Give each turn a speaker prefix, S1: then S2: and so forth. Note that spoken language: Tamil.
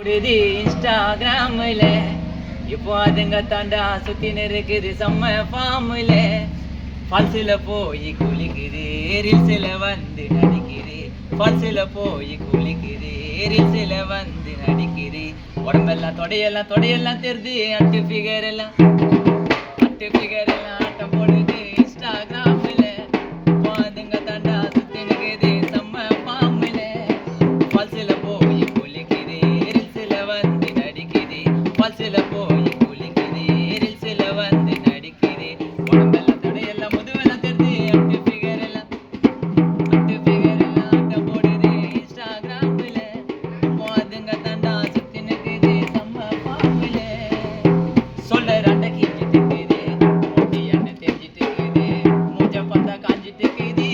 S1: ஓடுது இன்ஸ்டாகிராமில். இப்போ அதுங்க தாண்டா சுத்தின்னு இருக்குது செம்ம ஃபார்மில். ஃபால்ஸில் போய் குளிக்குது ரீல்ஸில் வந்து நடிக்குது. ஃபால்ஸில் போய் குளிக்குது ரீல்ஸில் வந்து நடிக்குது. உடம்பெல்லாம் தொடையெல்லாம் தொடையெல்லாம் தெரிது அட்டு ஃபிகர் எல்லாம். அட்டு ஃபிகர் எல்லாம். நடிக்குது ஃபால்ஸில் போய் குளிக்குது சில வந்து நடிக்குது. உடம்பெல்லாம் தொடையெல்லாம் முதுவெல்லாம் தெரிது அட்டு ஃபிகர் எல்லாம் அட்டு ஃபிகர் எல்லாம் ஆட்டம் போடுது. இன்ஸ்டாகிராமில் அதுங்க சுத்தி நிற்குது செம்ம சொல்ல இருக்குது எண்ணெய் தெரிஞ்சிட்டு இருக்குது. பார்த்தா காஞ்சிட்டு இருக்குது.